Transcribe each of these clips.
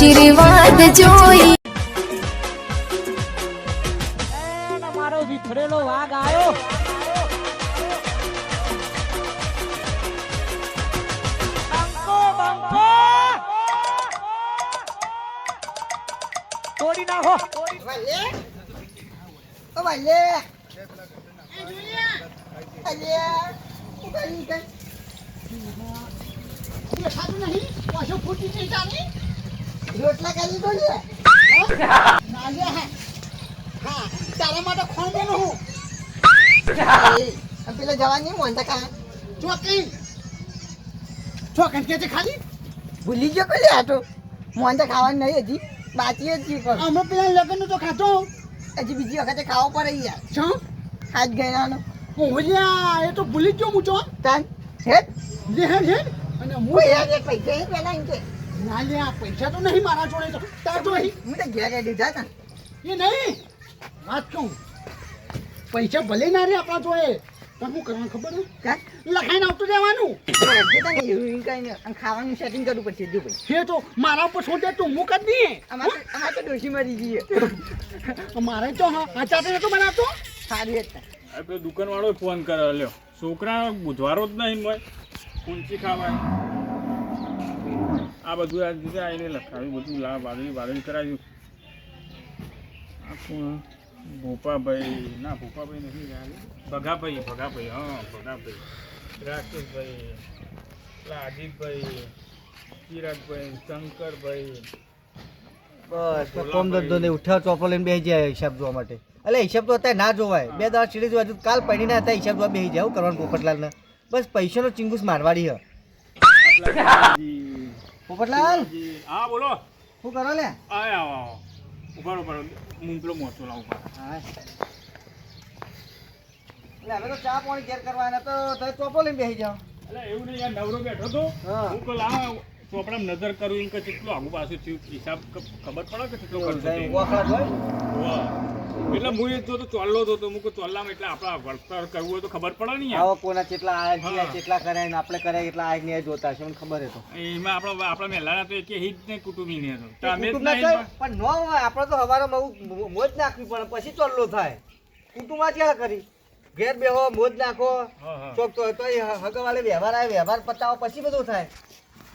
આશીર્વાદ જોઈ. એન મારો વિખરેલો વાઘ બંકો તોડી નાખો. ઓ વાલે અલ્યા હું કરી કઈ નહીં? પાછો ફૂટી નહીં ચાલી રોટલા કરી દો લે હા. હા તારા માટે ખોંડેલું હું. આ પેલા જવાની મોનતા કા ચોકી ચોકન. કે છે ખાલી? ભૂલી ગયો કોઈ આ તો મોંતા ખાવાનું નહીં હજી. બાકી જ પણ. અમે પેલા લગ્ન તો ખાતો હજી બીજી વખતે ખાવો પડે યાર. શું? હાથ ગયાનો ઓલ્યા એ તો ભૂલી ગયો હું તો તાન હેટ લે હે અને હું યાર એક પૈસા પહેલા એમ કે. ના લે આ પૈસા તો નહીં મારા જોડે તો. તાર હું તો ઘેર તા એ નહીં. વાત કહું પૈસા ભલે ના રે આપણા જોડે. પણ શું કરવાનું ખબર હે લખાઈને આવતું રહેવાનું. નહીં નહીં. ખાવાનું સેટિંગ કરવું પડશે જો ભાઈ. એ તો મારા ઉપર છોડે તો મુક જ નહીં અમારે તો- ડોસી મરી જઈએ મારે તો હા આ તો નતો બનાવતો? સારી હતા આ પેલો દુકાનવાળો ફોન કરે લ્યો. છોકરા બુધવારો જ નહીં મળે. ઊંચી ખાવાય. આ બધું આ રીતે આવીને લખાવ્યું બધું લા વાદળી વાદળી કરાવ્યું. આ કોણ? ભોપાભાઈ. ના ભોપાભાઈ નથી. ભગાભાઈ ભગાભાઈ હા ભગાભાઈ. રાકેશભાઈ અજીતભાઈ ચિરાગભાઈ શંકરભાઈ. બસ કોમ ધંધો નહીં ઉઠ્યા ચોપો લઈને બેસી જાય હિસાબ જોવા માટે. એટલે હિસાબ તો અત્યારે ના જોવાય. બે દાડા ચીડી જોવા કાલ પડીને હતા હિસાબ જોવા બેસી જાય કરવાનું પોપટલાલને બસ પૈસાનો ચિંગુસ મારવાડી હ. પોપટલાલ? હા બોલો. શું કરો લે? આય આવો ઊભા ઉભારો હું પેલો મોટો લાવું હા. એટલે હવે તો ચા પાણી ઘેર કરવાના તો તમે ચોપો લઈને બેસી જાઓ. એટલે એવું નહીં યાર નવરો બેઠો તો હા. તો લાવ ચોપડા નજર કરું કે કેટલું આગુ પાછું થયું. હિસાબ ખબર પડે કે કેટલો ખર્ચો હોય? વાહ. એટલે હું એ તો ચોલ્લો હતો. તો કહું ચોલ્લામાં એટલે આપણા વળતર કરવું હોય તો ખબર પડે નહીં આવો કોના કેટલા આયા છે કેટલા કર્યા ને આપણે કર્યા એટલા આયા ને જોતા છે મને ખબર હતો એમાં આપણો આપણા મહેલાના તો એક હિત. ને કુટુંબી ને હતો તમે પણ નો હોય આપણે તો હવારે મોજ નાખવી પડે પછી ચોલ્લો થાય. કુટુંબ જ ક્યાં કરી? ઘેર બેહો મોજ નાખો. ચોક તો એ હગવાલે વ્યવહાર આવે વ્યવહાર પતાવો પછી બધું થાય.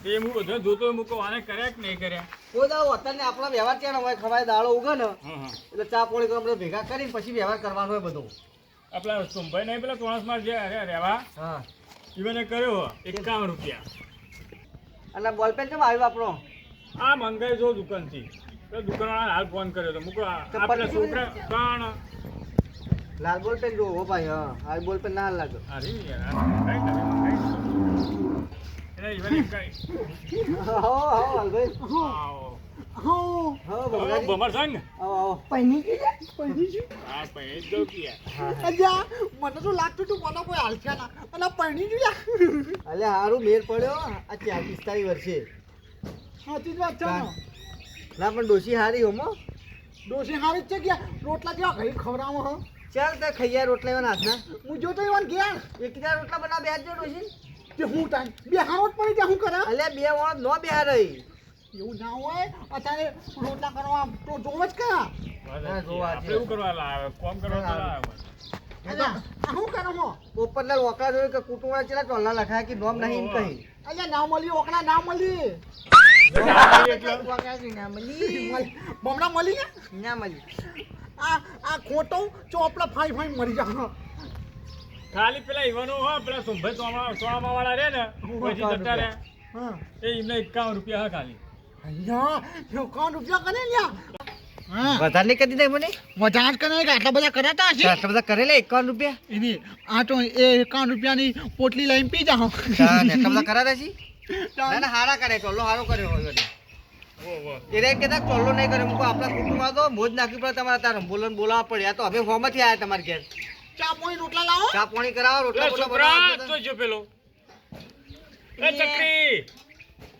એ હું બધો જોતો કહું આને કર્યા કે નહીં કર્યા? કોઈ દાડો અત્યારે આપણા વ્યવહાર ક્યાં હોય? ખવાય દાડો ઉગે ને એટલે ચા પાણી તો આપણે ભેગા કરીને પછી વ્યવહાર કરવાનો હોય બધું. આપણા સોમભાઈ નહીં પેલા ચોણસમાં જે અરે રેવા હા. ઈવને કર્યો એકાવન રૂપિયા. અને બોલપેન કેમ આવ્યો આપણો? આ મંગાઈ જો દુકાનથી. તો દુકાનવાળાને હાલ ફોન કર્યો તો મૂકો આ તો આ પેલા પછી છોકરા કાણ લાલ બોલપેન જો હો ભાઈ હા. આ બોલપેન ના લાગે. અરે યાર ગયું અલ્યા મને તો લાગતું હતું મને કોઈ હાલખ્યા ના અને પૈણી જોયા મેર પડ્યો આ ચાર પિસ્તાળીસ વર્ષે સાચી જ વાત છે ને પણ ડોશી હારી હોમો ડોસી હારી જ છે કે રોટલા જેવા ઘડી ખવડાવો ચાલ તે ખૈયા રોટલા એવા હાથના હું જોતો ગયા એક રોટલા બના બે હાથ ડોશી કે હું તાન બે હારો જ પડી જાય હું કરા? અલે બે વણ નો બે રહી એવું ના હોય? અત્યારે રોટલા કરવા તો જોવ જ કરા જોવા એવું કરવા લાવે કોમ કરવા લાવે શું કરો હો? પોપટલાલ વકડા જોયું કે કુટુંબ ચેલા ટોલના લખાય કે નોમ નહીં એમ કહી. અલ્યા ના મળી ઓકડા ના મળી. ના મળી. બમણા મળી ને? ના મળી. આ આ ખોટો ચોપડા ફાઈ ફાઈ મરી જા ખાલી પેલા ઈવાનો હો પેલા સુંભે સોમા સોમા વાળા રે ને પછી જતા રે હા. એ એમને એકાવન રૂપિયા હા ખાલી. અહીંયા યો રૂપિયા કરે ને હા. વધારે નહીં કરી દે મને કરે આટલા બધા કરાતા હશે? આટલા બધા કરેલા એકાવન રૂપિયા? એની આ તો એ એકાવન રૂપિયાની પોટલી લઈને પી જાઓ. આટલા બધા કરાતા છી ના. ના હારા કરે ટોલો હારો કર્યો હોય એને. કહેતા ટોલો નહીં કરે મૂકો આપણા કુટુંબમાં તો મોજ નાખવી પડે તમારે તારે બોલો ને બોલાવવા પડે. આ તો હવે ફોર્મથી આવ્યા તમારે ઘેર. ચા પાણી રોટલા લાવો? ચા પાણી કરાવો રોટલા છોકરા તો. જો પેલો. એ ચકરી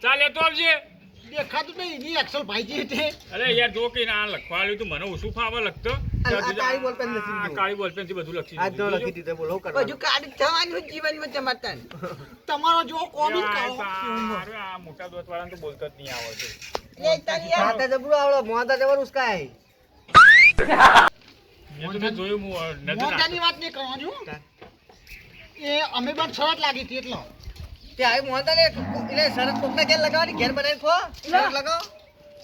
ચાલે તો આવજે. દેખાતું નહીં એની એક્સલ ભાઈજી છે અરે યાર જો કે ના લખવા આવ્યું તું મને ઓછું ફાવે લખતો. કાળી બોલપેન નથી આ દીધું. કાળી બોલપેનથી બધું લખી દીધું. લખી દીધું બોલો હજુ કરવા કાઢી થવાનું જીવનમાં ચમત્કાર તમારો જો કોમી કાળો અરે આ મોટા દોત વાળા તો બોલતો જ નહીં આવડતું. લે તારી આ જબરું આવડે મોંતા જબર એ જોયું હું મોટાની વાત નહીં કરવાની હો. એ અમે પણ શરત લાગી હતી એટલો. તે આય મોંતા ને એટલે શરત કોકના ઘેર લગાવવાની ઘેર બનાવી ખો. શરત લગાવો.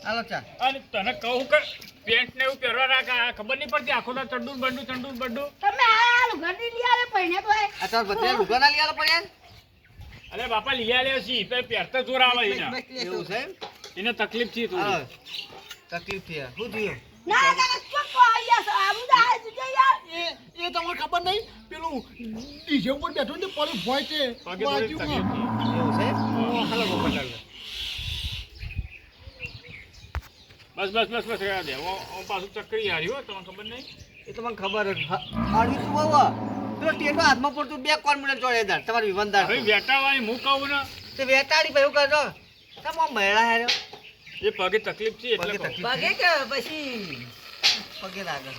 હાલો ચા. અને તને કહું કે પેન્ટ ને એવું પહેરવા રાખ ખબર નહીં પડતી આખો તો ચંડુ ને બંડુ ચંડુ બંડુ. તમે આ લઈ આવે તો આ તાર બધે ના લીયાલો પડ્યા અરે બાપા લઈ આવે છે તો પહેરતા જોર આવે એને. એવું છે. એમ? એને તકલીફ છે હા. થોડી તકલીફ થઈ શું થયું? ના એ એ તમને ખબર નહીં? પેલું ડીજે ઉપર બેઠો ને ભોય છે. બાજુમાં. બસ બસ બસ બસ રહેવા દે. હું પાછું ચક્કરી હાર્યો હો, તમને ખબર નહીં? એ તો મને ખબર જ. હ- હળવી તું બહુ પેલો ટેટો હાથમાં પડતું બે કોન્ફિડન્સ ચોડે દાર તમારી વિવનદાર હવે વેટાવાની હું કહું ને? તે વેટાડી ભાઈ એવું કરજો તમે આમ મેળા હેર્યો. એ પગે તકલીફ છે એટલે તકલીફ. પગે કે પછી? પગે લાગે.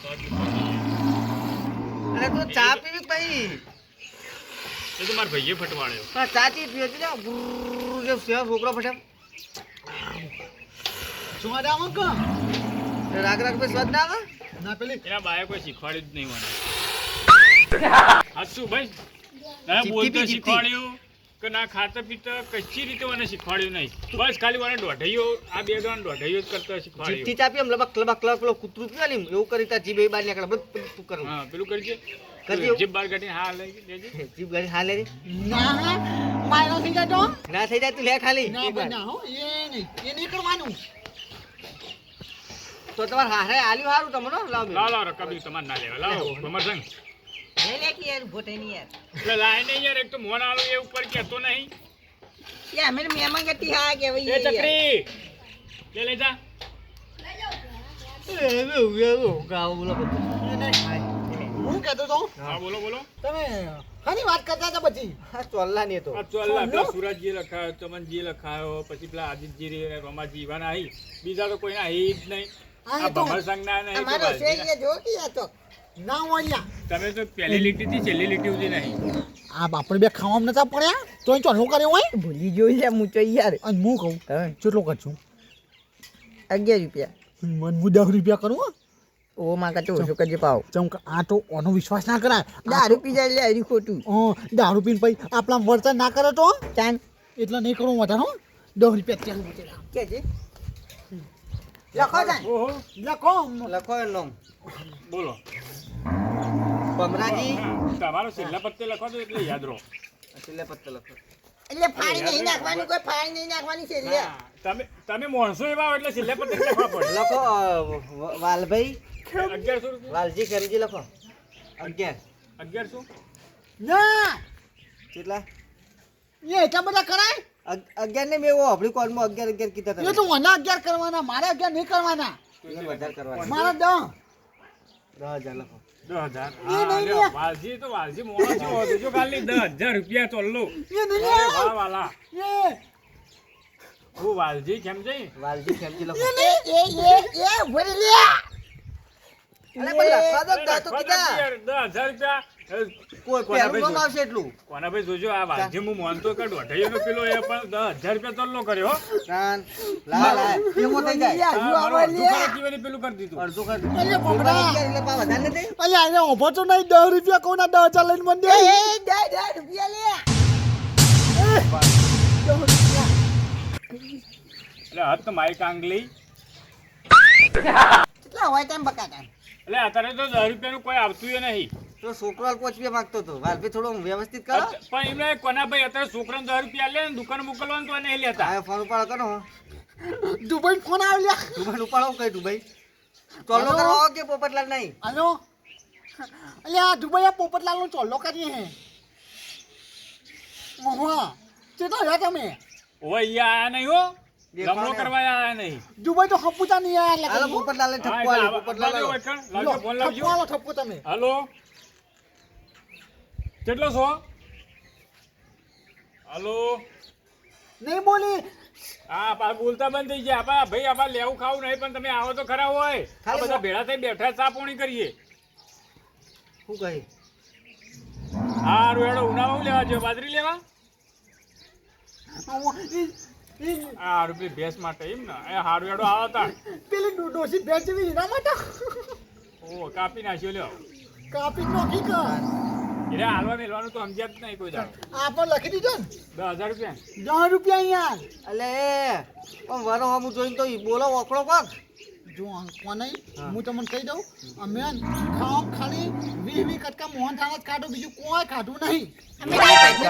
અરે તું ચા પીવી ભાઈ એ તો મારા ભાઈએ ફટવાડ્યો. હા ચા ચી પીવો છે? જે સેવા છોકરો ફટે. સ્વાદ આવે કે? રાગ રાગ પે સ્વાદ ના આવે? ના પેલી. એના બાએ કોઈ શીખવાડ્યું જ નહીં મને. હાચું ભાઈ? ના બોલતો શીખવાડ્યું. કે ના ખાતર પીતર કશી રીતે મને શીખવાડ્યું નહીં. બસ ખાલી મને દોઢૈયો આ બે ત્રણ દોઢૈયો જ કરતા શીખવાડ્યું. ચાપી એમ લબક લબક લબક પેલો કૂતરું પીવા ને એવું કરી તાર જીભ એ બહાર નીકળે બધું તું કરવું હા પેલું કરજે. જીભ બહાર કાઢી હા લઈ લેજે જીભ ગાડી હા લે રે. ના હા માયનો થઈ જાય તો? ના થઈ જાય તું લે ખાલી. ના ના હો એ નહીં એ નહીં કરવાનું. તો તમારે હારે આલ્યું હારું તમને લાવ. લાવ લાવ રકાબી તમારે ના લેવા. લાવો તમારે સંગ લે લે કે યાર ભોટે ની યાર. એટલે લાય નહીં યાર એક તો મોન આલો એ ઉપર કહેતો નહીં. યા અમે મહેમાન ગતિ હા કે એ ચકરી લે લે જા. ગાવ બોલો બધું હું કહેતો તો? હા બોલો બોલો. તમે ખાની વાત કરતા હતા પછી? હા ચોલ્લા ને તો. અલ્લાહ પેલા સુરજજી લખાયો ચમનજી લખાયો પછી પેલા આદિત્યજી રે રમાજી આઈ. બીજા તો કોઈના હી જ નહીં. આ ભમર સંઘના નહીં અમારો છે જો કે યા તો ના હોય તમે તો પહેલી લીટી થી છેલ્લી લીટી સુધી નહીં. આ બાપડે બે ખાવામાં નતા પડ્યા? તો ચાલુ કર્યો હોય? ભૂલી જોઈ લે હું તો યાર. અને હું કહું હા. કેટલો કરશું અગિયાર રૂપિયા. મન હું દસ રૂપિયા કરું હો. ઓ માં કાતો ઓછો કરજે પાવ. ચમ આ તો ઓનો વિશ્વાસ ના કરાય. દારૂ પી જાય લે હરી ખોટું. અ, દારૂ પીને પછી આપણા વર્તન ના કરે તો? ચાન એટલે નહીં કરું વધારે હો. દસ રૂપિયા કે છે લખો લખો. લખો. એનું બોલો. ભમરાજી હા, તમારો છેલ્લા પત્તે લખો તો એટલે યાદ રહો. છેલ્લે પત્તે લખો. એટલે ફાડી નહીં નાખવાની કોઈ ફાડી નહીં નાખવાની છે લે તમે તમે માણસો એવા એટલે છેલ્લા પત્તે લખવા પડે. લખો વાલભાઈ. અગિયારસો વાલજી ખેમજી લખો. અગિયાર. અગિયારસો ના. કેટલા? એ એટલા બધા કરાય? અગિયાર ને મેં આપણી કોલમાં અગિયાર અગિયાર કીધા એ તમે તો મને અગિયાર કરવાના મારે અગિયાર નહીં કરવાના. વધારે કરવાના. મારે દહ. દહ હજાર લખો. એ હતો. દસ હજાર રૂપિયા. કોઈ કોના આવશે એટલું. કોના ભાઈ જોજો આ વાલજી હું માનતો કે દોઢાઈનો પેલો એ પણ દસ હજાર રૂપિયા તલ્લો કર્યો કાન લા લા થઈ જાય. પેલું કરી દીધું. અડધો કર. એટલે પા વધારે ઊભો તો નહીં દસ રૂપિયા કોના દસ હજાર લઈને મને દે. એ એ દે દે રૂપિયા લે. એટલે હદ તો મારી કાંગલી. કેટલા હોય તેમ એટલે અત્યારે તો દસ રૂપિયાનું કોઈ આવતું નહીં. તો છોકરો પાંચ રૂપિયા માંગતો હતો વાલભાઈ થોડું વ્યવસ્થિત કરો. પણ એમને કોના ભાઈ અત્યારે છોકરાને દસ રૂપિયા લે ને દુકાન મોકલવાનું તો નહીં લેતા. હા ફોન ઉપાડો કરો. દુબઈ ફોન આવ્યા. દુબઈ ઉપાડો કઈ દુબઈ. ચોલ્લો કરવા કે પોપટલાલ નહીં? હલો? અલ્યા દુબઈ આ પોપટલાલ નો ચોલ્લો કરીએ હે. મહુઆ તે તો તમે. ઓ અહીંયા નહીં હો. ગમલો કરવા આયા નહીં. દુબઈ તો ખપુતા નહીં આયા એટલે પોપટલાલ ઠપકો આલ્યો પોપટલાલ લાવજો ફોન લાવજો. ઠપકો તમે. હલો? કેટલો છો? હલો. નહીં બોલી. હા પા બોલતા બંધ થઈ ગયા. આપા ભાઈ આપા લેવું ખાવું નહીં પણ તમે આવો તો ખરા હોય. આ બધા ભેળા થઈ બેઠા ચા પોણી કરીએ. શું કહી? હા રોડો ઉનાળો લેવા જો બાજરી લેવા? આ હારું પેલી ભેંસ માટે એમ ને. એ હારું એડો આવો તા. પેલી ડોસી ભેંસ જેવી એના માટે? ઓ કાપી નાખ્યો લ્યો. કાપી નોખી કર એટલે હાલવા મેલવાનું તો સમજ્યા જ નહીં કોઈ દાડો. આ પણ લખી દીધો ને? દસ હજાર રૂપિયા. દસ રૂપિયા યાર અલે પણ વરો હમું જોઈને તો બોલો ઓકળો કોક જો કોને? હું. તમને કહી દઉં અમે ખાવ ખાલી વીસ વીસ કટકા મોહન થાળ જ કાઢો બીજું કોઈ કાઢું નહીં.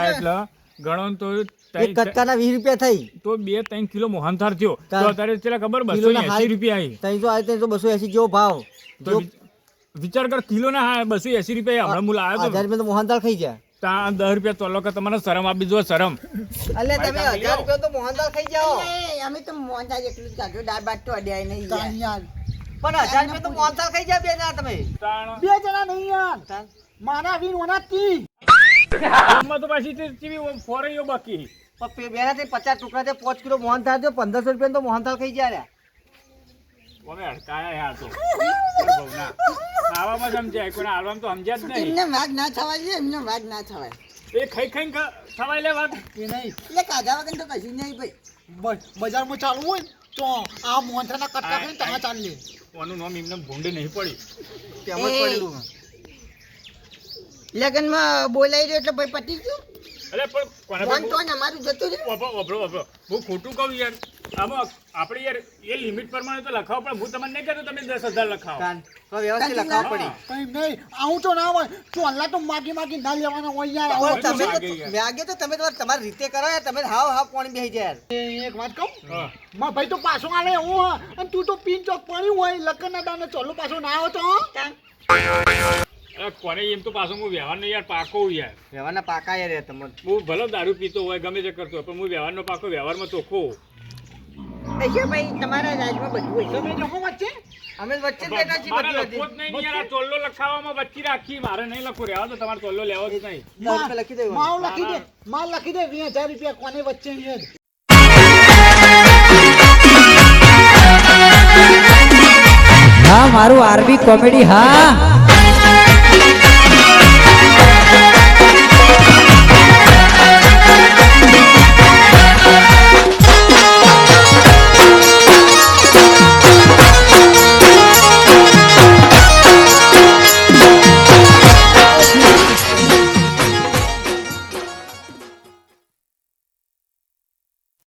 એટલે ગણો તો એક કટકાના વીસ રૂપિયા થઈ. તો બે ત્રણ કિલો મોહનથાળ થયો. તો અત્યારે છેલ્લા ખબર બસો કિલોના એસી હાઈ- રૂપિયા આવી ત્રણસો બસો એસી જેવો ભાવ. તો વિચાર કર કિલો ના હા બસો એસી રૂપિયા હમણાં હું લાવ્યો હજાર રૂપિયા તો મોહનથાળ ખાઈ ગયા. ત્યાં દસ રૂપિયા તો કે તમારે શરમ આપી દો શરમ. અલે તમે હજાર રૂપિયા તો મોહનથાળ ખાઈ જાઓ અમે તો મોહનદાલ એટલું જ કાઢ્યું દાળ બાટ તો અડ્યા નહીં પણ હજાર રૂપિયા તો મોહનથાળ ખાઈ જાય બે જણા તમે. બે જણા નહીં યાર. મારા વીન ઓના તી ગામમાં તો પાછી તે કેવી ફોરઈઓ બાકી. બેના તે પચાસ ટુકડા છે પાંચ કિલો મોહનથાળ છે પંદરસો રૂપિયા તો મોહનથાળ ખાઈ જાય લ્યા. અડકાયા યાર તો. ખાવામાં સમજાય કોઈને હાલવામાં તો સમજ્યા જ નહીં. એમને વાઘ ના થવાય છે એમને વાઘ ના થવાય. એ ખાઈ ખાઈને થવાય લે વાત એ નહીં. એટલે કાઢા વગર તો કશું નહીં ભાઈ. બજારમાં ચાલુ હોય તો આ મોંઠાના કટકા કરીને તમે ચાલી કોનું નામ એમને ભૂંડે નહીં પડી તેમ જ. પડેલું લગ્નમાં બોલાઈ રહ્યો એટલે ભાઈ પતી ગયું? અરે પણ કોને ફોન તો ને અમારું જતું છે ઓબો વાપરો વાપરો. હું ખોટું કહું યાર. આમાં આપણે યાર એ લિમિટ પ્રમાણે તો લખાવો પણ હું તમને નહીં કહેતો તમે દસ હજાર લખાવો. કાન તો વ્યવસ્થિત લખાવવા પડી. કઈ નહીં આવું તો ના હોય. ચોલા તો માગી માગી ના લેવાના હોય યાર. પણ તમે તો વ્યાગે તો તમે તમાર તમારી રીતે કરો યાર. તમે હાવ હાવ પાણી બેહી જાય યાર. એક વાત કહું? માં ભાઈ તો પાછો આલે હું હા. અને તું તો પીન ચોક પાણી હોય લકના દાને ચોલો પાછો ના આવે તો કોને એમ તો પાછો હું વ્યવહારનો યાર પાકો યાર. વ્યવહારના પાકા યાર તમે હું ભલે દારૂ પીતો હોય ગમે તે કરતો હોય પણ હું વ્યવહારનો પાકો વ્યવહારમાં ચોખ્ખો એટલે ભાઈ તમારા રાજમાં બધું હોય. તમે જો વચ્ચે? અમે વચ્ચે બેઠા છીએ બધું જ નહીં યાર આ ચોલ્લો લખાવવામાં વચ્ચે રાખી. મારે નહીં લખો રહેવા તો તમારે ચોલ્લો લેવો જ નહીં. લખી દે માવ લખી દે માલ લખી દે વીસ હજાર રૂપિયા કોને વચ્ચે યાર હા મારું આરબી કોમેડી હા.